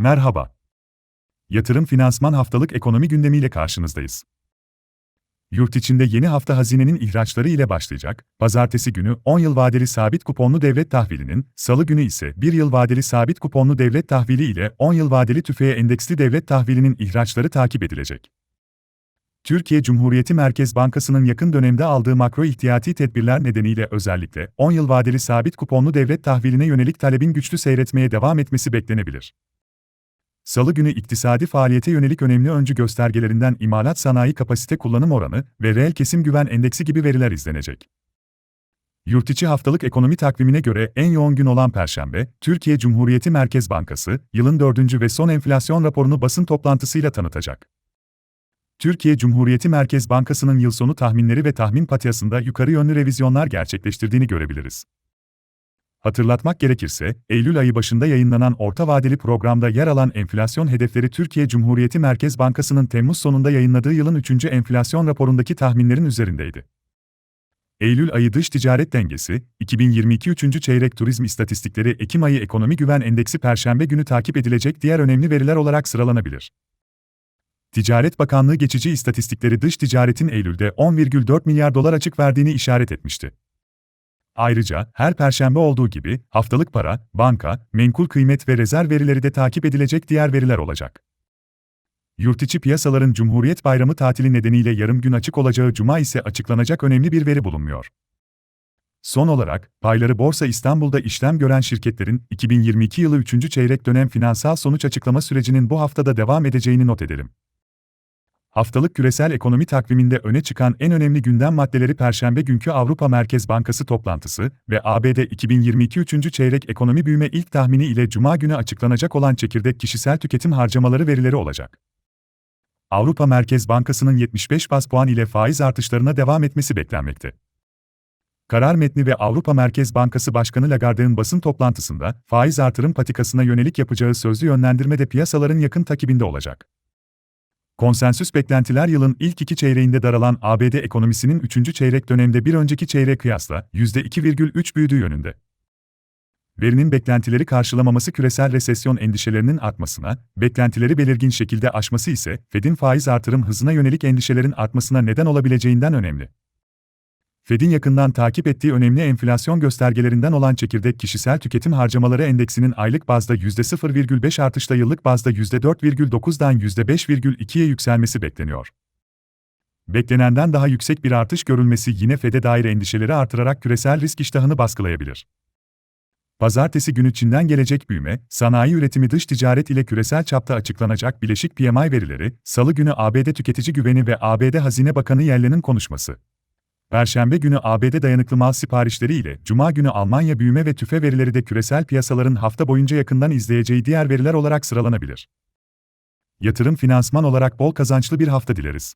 Merhaba. Yatırım Finansman Haftalık Ekonomi gündemiyle karşınızdayız. Yurt içinde yeni hafta hazinenin ihraçları ile başlayacak, pazartesi günü 10 yıl vadeli sabit kuponlu devlet tahvilinin, salı günü ise 1 yıl vadeli sabit kuponlu devlet tahvili ile 10 yıl vadeli tüfeğe endeksli devlet tahvilinin ihraçları takip edilecek. Türkiye Cumhuriyeti Merkez Bankası'nın yakın dönemde aldığı makro ihtiyati tedbirler nedeniyle özellikle 10 yıl vadeli sabit kuponlu devlet tahviline yönelik talebin güçlü seyretmeye devam etmesi beklenebilir. Salı günü iktisadi faaliyete yönelik önemli öncü göstergelerinden imalat sanayi kapasite kullanım oranı ve reel kesim güven endeksi gibi veriler izlenecek. Yurtiçi haftalık ekonomi takvimine göre en yoğun gün olan Perşembe, Türkiye Cumhuriyeti Merkez Bankası, yılın dördüncü ve son enflasyon raporunu basın toplantısıyla tanıtacak. Türkiye Cumhuriyeti Merkez Bankası'nın yıl sonu tahminleri ve tahmin patyasında yukarı yönlü revizyonlar gerçekleştirdiğini görebiliriz. Hatırlatmak gerekirse, Eylül ayı başında yayınlanan orta vadeli programda yer alan enflasyon hedefleri Türkiye Cumhuriyeti Merkez Bankası'nın Temmuz sonunda yayınladığı yılın 3. enflasyon raporundaki tahminlerin üzerindeydi. Eylül ayı dış ticaret dengesi, 2022 3. çeyrek turizm istatistikleri Ekim ayı ekonomi güven endeksi Perşembe günü takip edilecek diğer önemli veriler olarak sıralanabilir. Ticaret Bakanlığı geçici istatistikleri dış ticaretin Eylül'de 10,4 milyar dolar açık verdiğini işaret etmişti. Ayrıca, her perşembe olduğu gibi, haftalık para, banka, menkul kıymet ve rezerv verileri de takip edilecek diğer veriler olacak. Yurtiçi piyasaların Cumhuriyet Bayramı tatili nedeniyle yarım gün açık olacağı cuma ise açıklanacak önemli bir veri bulunmuyor. Son olarak, payları Borsa İstanbul'da işlem gören şirketlerin 2022 yılı 3. çeyrek dönem finansal sonuç açıklama sürecinin bu haftada devam edeceğini not edelim. Haftalık küresel ekonomi takviminde öne çıkan en önemli gündem maddeleri Perşembe günkü Avrupa Merkez Bankası toplantısı ve ABD 2022 3. çeyrek ekonomi büyüme ilk tahmini ile Cuma günü açıklanacak olan çekirdek kişisel tüketim harcamaları verileri olacak. Avrupa Merkez Bankası'nın 75 bas puan ile faiz artışlarına devam etmesi beklenmekte. Karar metni ve Avrupa Merkez Bankası Başkanı Lagarde'ın basın toplantısında faiz artırım patikasına yönelik yapacağı sözlü yönlendirme de piyasaların yakın takibinde olacak. Konsensüs beklentiler yılın ilk iki çeyreğinde daralan ABD ekonomisinin üçüncü çeyrek dönemde bir önceki çeyreğe kıyasla %2,3 büyüdüğü yönünde. Verinin beklentileri karşılamaması küresel resesyon endişelerinin artmasına, beklentileri belirgin şekilde aşması ise Fed'in faiz artırım hızına yönelik endişelerin artmasına neden olabileceğinden önemli. Fed'in yakından takip ettiği önemli enflasyon göstergelerinden olan çekirdek kişisel tüketim harcamaları endeksinin aylık bazda %0,5 artışla yıllık bazda %4,9'dan %5,2'ye yükselmesi bekleniyor. Beklenenden daha yüksek bir artış görülmesi yine Fed'e dair endişeleri artırarak küresel risk iştahını baskılayabilir. Pazartesi günü Çin'den gelecek büyüme, sanayi üretimi dış ticaret ile küresel çapta açıklanacak bileşik PMI verileri, Salı günü ABD tüketici güveni ve ABD Hazine Bakanı Yellen'in konuşması. Perşembe günü ABD dayanıklı mal siparişleri ile Cuma günü Almanya büyüme ve tüfe verileri de küresel piyasaların hafta boyunca yakından izleyeceği diğer veriler olarak sıralanabilir. Yatırım finansman olarak bol kazançlı bir hafta dileriz.